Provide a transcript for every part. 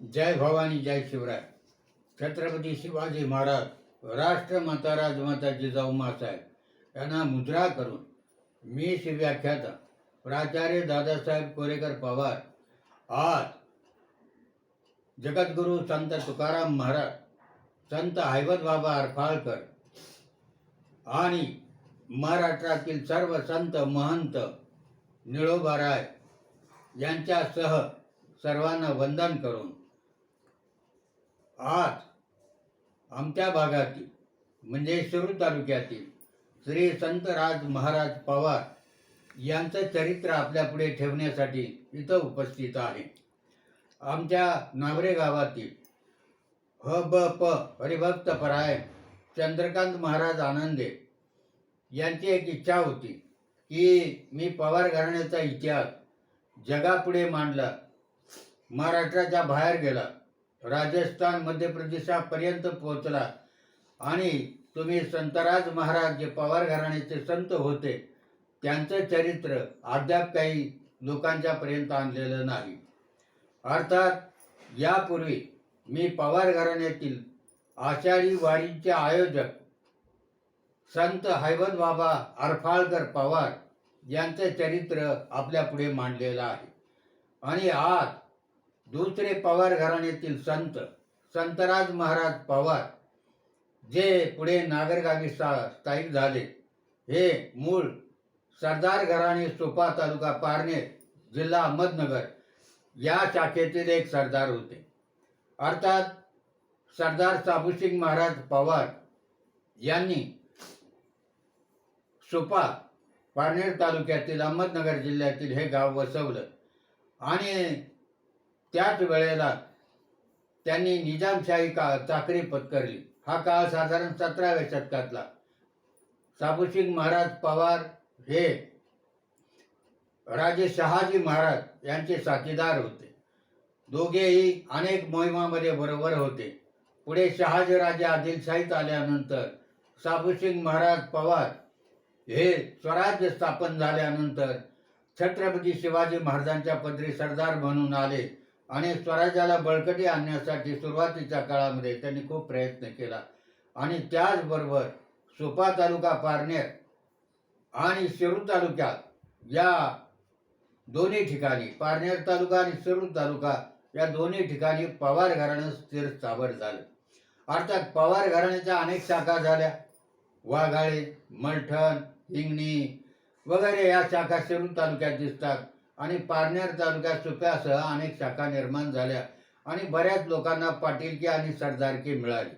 जय भवानी जय शिवराय. छत्रपती शिवाजी महाराज राष्ट्रमाता राजमाता जिजाऊ मासाहेब यांना मुद्रा करून मी शिव्याख्याता प्राचार्य दादासाहेब कोरेकर पवार आज जगद्गुरू संत तुकाराम महाराज संत हैवत बाबा अरफाळकर आणि महाराष्ट्रातील सर्व संत महंत निळोबाराय यांच्यासह सर्वांना वंदन करून आज आमच्या भागातील म्हणजे शिरूर तालुक्यातील श्री संतराज महाराज पवार यांचं चरित्र आपल्यापुढे ठेवण्यासाठी इथं उपस्थित आहे. आमच्या नावरे गावातील ह ब प हरिभक्त परायण चंद्रकांत महाराज आनंदे यांची एक इच्छा होती की मी पवार घराण्याचा इतिहास जगापुढे मांडला महाराष्ट्राच्या बाहेर गेला. राजस्थान मध्य प्रदेशापर्यंत पोहोचला. आणि तुम्ही संतराज महाराज जे पवार घराण्याचे संत होते त्यांचं चरित्र अद्याप काही लोकांच्या पर्यंत आणलेलं नाही. अर्थात यापूर्वी मी पवार घराण्यातील आषाढी वारीचे आयोजक संत हैवत बाबा अरफाळकर पवार यांचं चरित्र आपल्यापुढे मांडलेलं आहे. आणि आज दुसरे पवार घराण्यातील संत संतराज महाराज पवार जे पुढे नागरगावी सा स्थायिक झाले. हे मूळ सरदार घराणे सोपा तालुका पारनेर जिल्हा अहमदनगर या शाखेतील एक सरदार होते. अर्थात सरदार साबुसिंग महाराज पवार यांनी सोपा पारनेर तालुक्यातील अहमदनगर जिल्ह्यातील हे गाव वसवलं. आणि त्याच वेळेला त्यांनी निजामशाही का चाकरी पत्करली. हा काळ साधारण सतराव्या शतकातला. साबुसिंग महाराज पवार हे राजे शहाजी महाराज यांचे साथीदार होते. दोघेही अनेक मोहिमामध्ये बरोबर होते. पुढे शहाजी राजे आदिलशाहीत आल्यानंतर साबुसिंग महाराज पवार हे स्वराज्य स्थापन झाल्यानंतर छत्रपती शिवाजी महाराजांच्या पदरी सरदार म्हणून आले. आणि स्वराज्याला बळकटी आणण्यासाठी सुरुवातीच्या काळामध्ये त्यांनी खूप प्रयत्न केला. आणि त्याचबरोबर सुपा तालुका पारनेर आणि शिरूर तालुक्यात या दोन्ही ठिकाणी पारनेर तालुका आणि शिरूर तालुका या दोन्ही ठिकाणी पवार घराणं स्थिर स्थावर झालं. अर्थात पवार घराण्याच्या अनेक शाखा झाल्या. वाघाळे मलठण हिंगणी वगैरे या शाखा शिरूर तालुक्यात दिसतात. आणि पारनेर तालुक्यात सुप्यासह अनेक शाखा निर्माण झाल्या आणि बऱ्याच लोकांना पाटीलकी आणि सरदारकी मिळाली.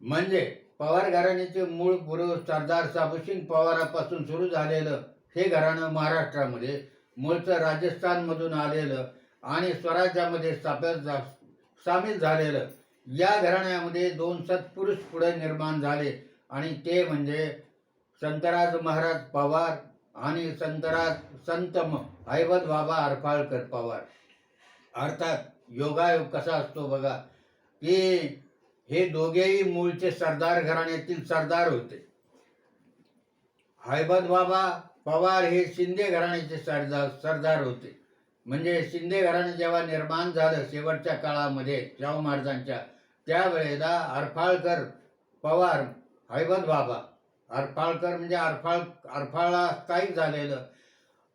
म्हणजे पवार घराण्याचे मूळ पुरुष सरदार साबुसिंग पवारापासून सुरू झालेलं हे घराणं महाराष्ट्रामध्ये मूळचं राजस्थानमधून आलेलं आणि स्वराज्यामध्ये स्थापित जा सामील झालेलं या घराण्यामध्ये दोन सत्पुरुष पुढे निर्माण झाले आणि ते म्हणजे संतराज महाराज पवार आणि संतरा संत ऐवत बाबा अरफाळकर पवार. अर्थात योगायोग कसा असतो बघा की हे दोघेही मूळचे सरदार घराण्यातील सरदार होते. हैबत बाबा पवार हे शिंदे घराण्याचे सरदार सरदार होते. म्हणजे शिंदे घराणे जेव्हा निर्माण झालं शेवटच्या काळामध्ये शाहू महाराजांच्या त्यावेळेला अरफाळकर पवार हैबत बाबा अरफाळकर म्हणजे अरफाळ अरफाळला स्थायिक झालेलं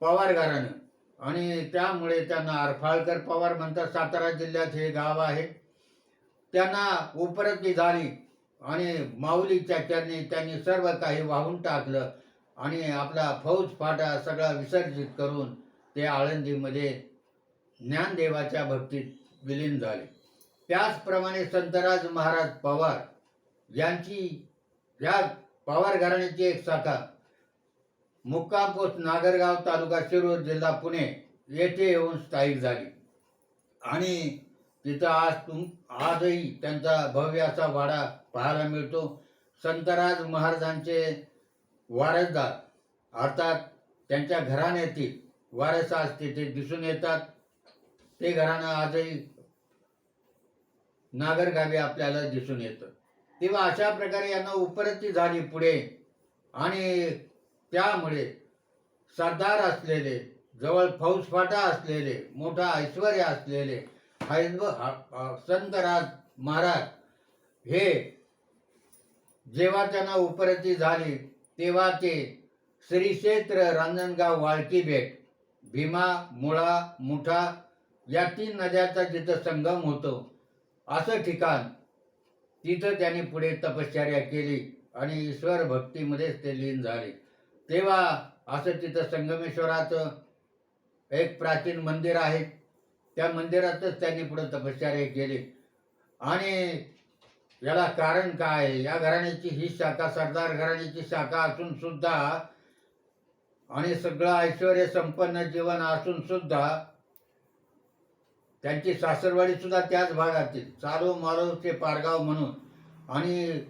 पवार घराणं आणि त्यामुळे त्यांना अरफाळकर पवार म्हणतात सातारा जिल्ह्यात हे गाव आहे. त्यांना उपरती झाली आणि माऊलीच्या त्यांनी त्यांनी सर्व काही वाहून टाकलं आणि आपला फौज फाटा सगळा विसर्जित करून ते आळंदीमध्ये ज्ञानदेवाच्या भक्तीत विलीन झाले. त्याचप्रमाणे संतराज महाराज पवार यांची या पवार घराण्याची एक शाखा. मुक्काम पोस्ट नागरगाव तालुका शिरूर जिल्हा पुणे येथे येऊन स्थायिक झाली. आणि तिथं आज तुम आजही त्यांचा भव्य असा वाडा पाहायला मिळतो. संतराज महाराजांचे वारसदार. अर्थात त्यांच्या घराण्यातील वारस आज तिथे दिसून येतात. ते घराणं आजही नागरगावी आपल्याला दिसून येतं. तेव्हा अशा प्रकारे यांना उपरती झाली पुढे. आणि त्यामुळे सरदार असलेले जवळ फौजफाटा असलेले मोठा ऐश्वर्य असलेले हैदव संतराज महाराज हे जेव्हा त्यांना उपरती झाली तेव्हा ते श्री क्षेत्र रांजणगाव वाळकी बेट भीमा मुळा मुठा या तीन नद्याचा जिथं संगम होतो असं ठिकाण तिथं त्यांनी पुढे तपश्चर्या केली आणि ईश्वर भक्तीमध्येच ते लीन झाले. तेव्हा असं तिथं संगमेश्वराचं एक प्राचीन मंदिर आहे. त्या मंदिरातच त्यांनी पुढे तपश्चर्या केली. आणि याला कारण काय? आहे? या घराण्याची ही शाखा सरदार घराण्याची शाखा असून सुद्धा आणि सगळं ऐश्वर संपन्न जीवन असून सुद्धा त्यांची सासरवाडी सुद्धा त्याच भागातील चारो मारोचे ते पारगाव म्हणून. आणि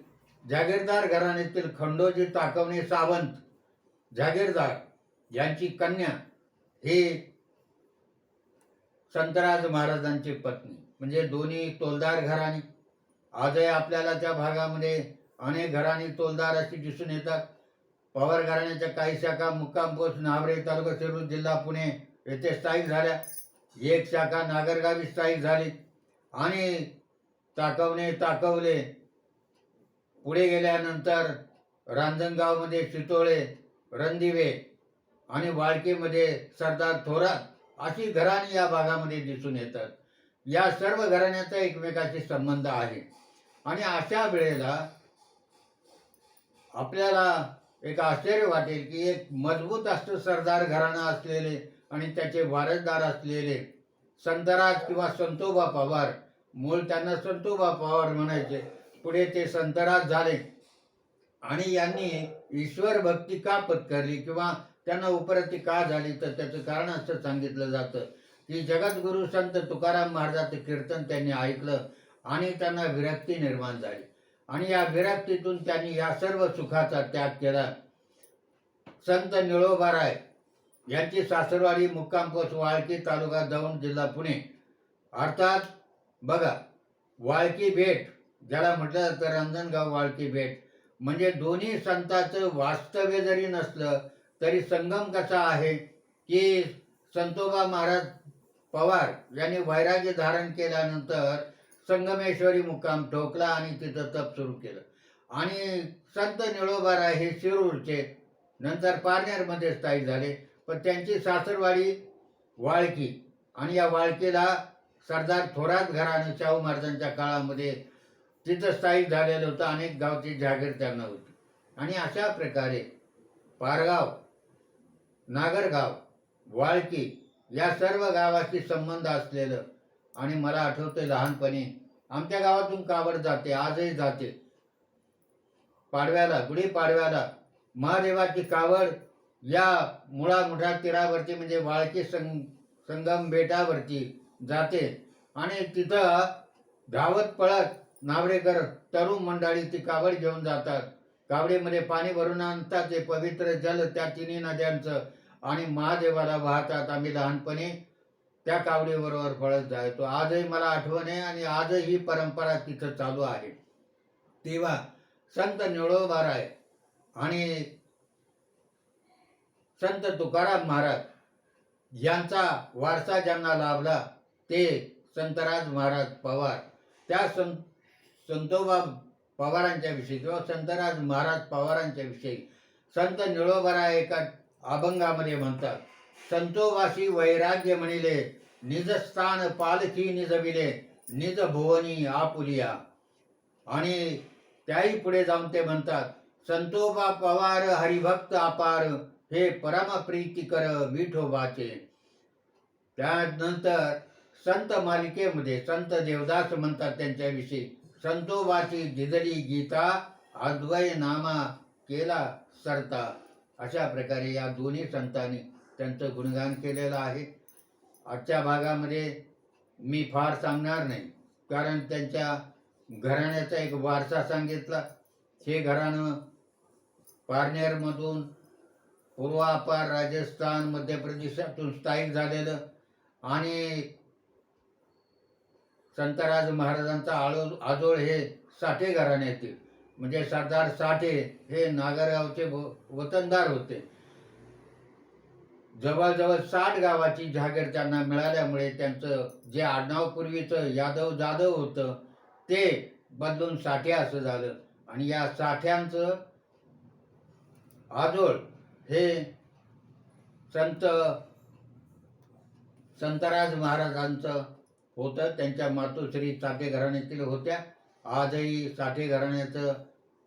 जागीरदार घराण्यातील खंडोजी ताकवणे सावंत जागीरदार यांची कन्या हे संतराज महाराजांची पत्नी. म्हणजे दोन्ही तोलदार घराणी. आजही आपल्याला त्या भागामध्ये अनेक घराणी तोलदार अशी दिसून येतात. पवार घराण्याच्या काही शाखा मुक्काम पोस्ट नावरे तालुका शिरूर जिल्हा पुणे येथे स्थायिक झाल्या. एक शाखा नागरगावी स्थायिक झाली. आणि ताकवणे ताकवले पुढे गेल्यानंतर रांजणगावमध्ये चितोळे रणदिवे आणि वाळकीमध्ये सरदार थोरात अशी घराणी या भागामध्ये दिसून येतात. या सर्व घराण्याचा एकमेकाशी संबंध आहे. आणि अशा वेळेला आपल्याला एक आश्चर्य वाटेल की एक मजबूत असतं सरदार घराणं असलेले आणि त्याचे वारसदार असलेले संतराज किंवा संतोबा पवार मूळ त्यांना संतोबा पवार म्हणायचे. पुढे ते संतराज झाले. आणि यांनी ईश्वर भक्ती का पत्करली किंवा त्यांना उपरती का झाली तर त्याचं कारण असं सांगितलं जातं की जगद्गुरु संत तुकाराम महाराजाचं कीर्तन त्यांनी ऐकलं आणि त्यांना विरक्ती निर्माण झाली. आणि या विरक्तीतून त्यांनी या सर्व सुखाचा त्याग केला. संत निळोबाराय यांची सासरवाडी मुक्काम पोस्ट वाळकी तालुका दौंड जिल्हा पुणे. अर्थात बघा वाळकी भेट ज्याला म्हटलं जातं रंजनगाव वाळकी भेट म्हणजे दोन्ही संतांचं वास्तव्य जरी नसलं तरी संगम कसा आहे की संतोबा महाराज पवार यांनी वैराग्य धारण केल्यानंतर संगमेश्वरी मुक्काम ठोकला आणि तिथं तप सुरू केलं. आणि संत निळोबाराय हे शिरूरचे नंतर पारनेरमध्ये स्थायिक झाले. पण त्यांची सासरवाडी वाळकी. आणि या वाळकीला सरदार थोरात घराणं शाहू महाराजांच्या काळामध्ये तिथं स्थायिक झालेलं होतं. अनेक गावची जागीर त्यांना होती. आणि अशा प्रकारे पारगाव नागरगाव वाळकी या सर्व गावाशी संबंध असलेलं आणि मला आठवतं लहानपणी आमच्या गावातून कावड जाते आजही जाते. पाडव्याला गुढी पाडव्याला महादेवाची कावड या मुळा मुठा तीरावरती म्हणजे वाळकी संग संगम बेटावरती जाते. आणि तिथं धावत पळत नावरेकर तरुण मंडळी ती कावड घेऊन जातात. कावडीमध्ये पाणी भरून आणतात. ते पवित्र जल त्या तिन्ही नद्यांचं आणि महादेवाला वाहतात. आम्ही लहानपणी त्या कावडीबरोबर पळत जायचो. आजही मला आठवण आहे आणि आजही ही परंपरा तिथं चालू आहे. तेव्हा संत निळोबाराय आणि संत तुकाराम महाराज यांचा वारसा ज्यांना लाभला ते संतराज महाराज पवार. त्या सं संतोबा पवारांच्या विषयी किंवा संतराज महाराज पवारांच्या विषयी संत निळोबरा एका अभंगामध्ये म्हणतात संतोबाशी वैराग्य म्हणिले निजस्थान पालखी निजविले निज भुवनी आपुलिया. आणि त्याही पुढे जाऊन ते म्हणतात संतोबा पवार हरिभक्त अपार हे परमप्रीतिकर विठोबाचे. त्यानंतर संत मालिकेमध्ये संत देवदास म्हणतात त्यांच्याविषयी. संतोबाची गिजली गीता अद्वय नामा केला सरता. अशा प्रकारे या दोन्ही संतांनी त्यांचं गुणगान केलेलं आहे. आजच्या भागामध्ये मी फार सांगणार नाही. कारण त्यांच्या घराण्याचा एक वारसा सांगितला. हे घराणं पारनेरमधून पूर्वापार राजस्थान मध्य प्रदेशातून स्थायिक झालेलं आणि संतराज महाराजांचा आळो आजोळ हे साठे घराण्यातील म्हणजे सरदार साठे हे नागरगावचे वतनदार होते. जवळजवळ साठ गावाची जागीर त्यांना मिळाल्यामुळे त्यांचं जे आडनावपूर्वीचं यादव जाधव होतं ते बदलून साठे असं झालं. आणि या साठ्यांचं आजोळ हे संत संतराज महाराजांचं होतं. त्यांच्या मातोश्री साठे घराण्यातील होत्या. आजही साठे घराण्याचं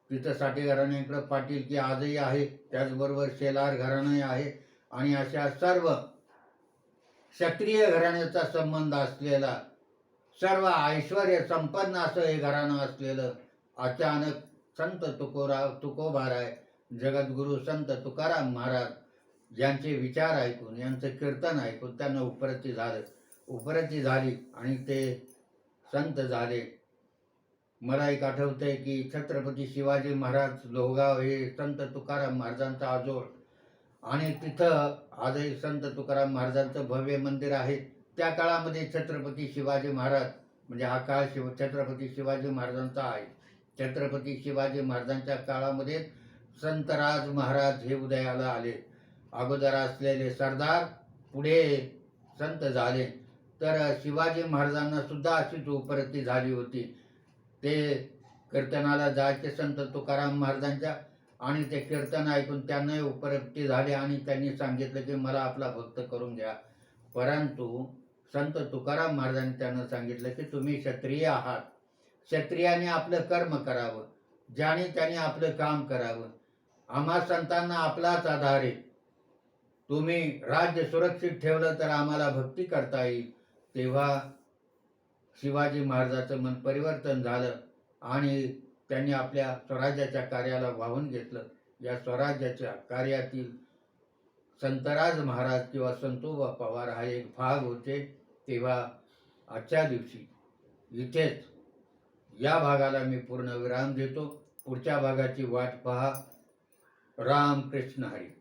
तिथं साठे घराण्याकडं पाटील की आजही आहे. त्याचबरोबर शेलार घराणंही आहे. आणि अशा सर्व क्षत्रिय घराण्याचा संबंध असलेला सर्व ऐश्वर संपन्न असं हे घराणं असलेलं अचानक संत तुकोरा तुकोबाराय जगद्गुरु संत तुकाराम महाराज यांचे विचार ऐकून यांचं कीर्तन ऐकून त्यांना उपरती झालं. उपरती झाली आणि ते संत झाले. मला एक आठवतंय की छत्रपती शिवाजी महाराज लोहगाव हे संत तुकाराम महाराजांचा आजोळ. आणि तिथं आजही संत तुकाराम महाराजांचं भव्य मंदिर आहे. त्या काळामध्ये छत्रपती शिवाजी महाराज म्हणजे हा काळ शिव छत्रपती शिवाजी महाराजांचा आहे. छत्रपती शिवाजी महाराजांच्या काळामध्ये संतराज महाराज हे उदयाला आले. अगोदर असलेले सरदार पुढे संत झाले. तर शिवाजी महाराजांना सुद्धा अशीच उपरती झाली होती. ते कीर्तनाला जायचे संत तुकाराम महाराजांच्या आणि ते कीर्तन ऐकून त्यांनाही उपरती झाली आणि त्यांनी सांगितलं की मला आपला भक्त करून घ्या. परंतु संत तुकाराम महाराजांनी त्यांना सांगितलं की तुम्ही क्षत्रिय आहात. क्षत्रियाने आपलं कर्म करावं. ज्याने त्याने आपलं काम करावं. आम्हा संतांना आपलाच आधार आहे. तुम्ही राज्य सुरक्षित ठेवलं तर आम्हाला भक्ती करता येईल. तेव्हा शिवाजी महाराजाचं मन परिवर्तन झालं आणि त्यांनी आपल्या स्वराज्याच्या कार्याला वाहून घेतलं. या स्वराज्याच्या कार्यातील संतराज महाराज किंवा संतोबा पवार हा एक भाग होते तेव्हा आजच्या दिवशी. इथेच या भागाला मी पूर्ण विराम देतो. पुढच्या भागाची वाट पहा. राम कृष्ण हरी।